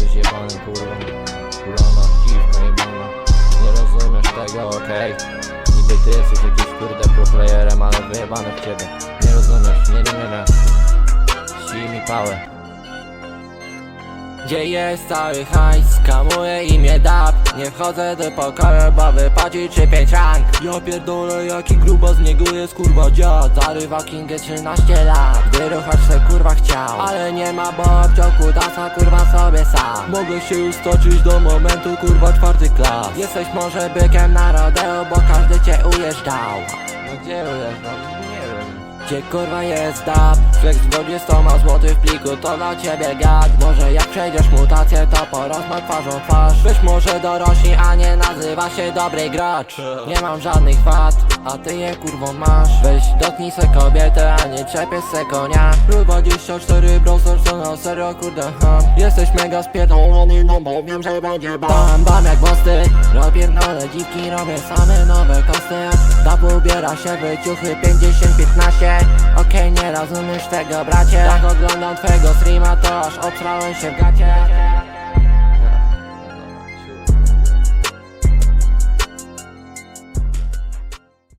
jesteś jebanym kurwą Kulona, dziwka jebana. Nie rozumiesz tego, okej? Niby ty jesteś jakiś kurde proplayerem, ale wyjebane w ciebie. Nie rozumiesz, nie rozumiesz Sij mi pałę. Gdzie jest cały hajs? Skamuję imię DAP Nie wchodzę do pokoju, bo wypłaci czy pięć rank. Ja pierdolę jaki gruba z niego jest kurwa dziad. Zarywa Kingę 13 lat. Gdy ruchać se kurwa Mogę się już stoczyć do momentu kurwa czwarty klas. Jesteś może bykiem na rodeo, bo każdy cię ujeżdżał. No gdzie ujeżdżał? Nie gdzie kurwa jest dab? Flex 20 zł w pliku to dla ciebie gad. Może jak przejdziesz mutację to porozma twarzą twarz. Być może dorośli, a nie nazywa się dobry gracz. Nie mam żadnych wad, a ty je kurwą masz. Weź dotknij se kobietę, a nie czepiesz se konia. Plus 24 browser to na serio kurde ha. Jesteś mega spierdolony, no bo wiem, że będzie bam Bam bam jak bosty, robierdolę dziki, robię same nowe kosty Dab ubiera się w ciuchy 50-15 Okej, nie rozumiesz tego bracie. Tak oglądam twego streama, to aż obsrałem się w gacie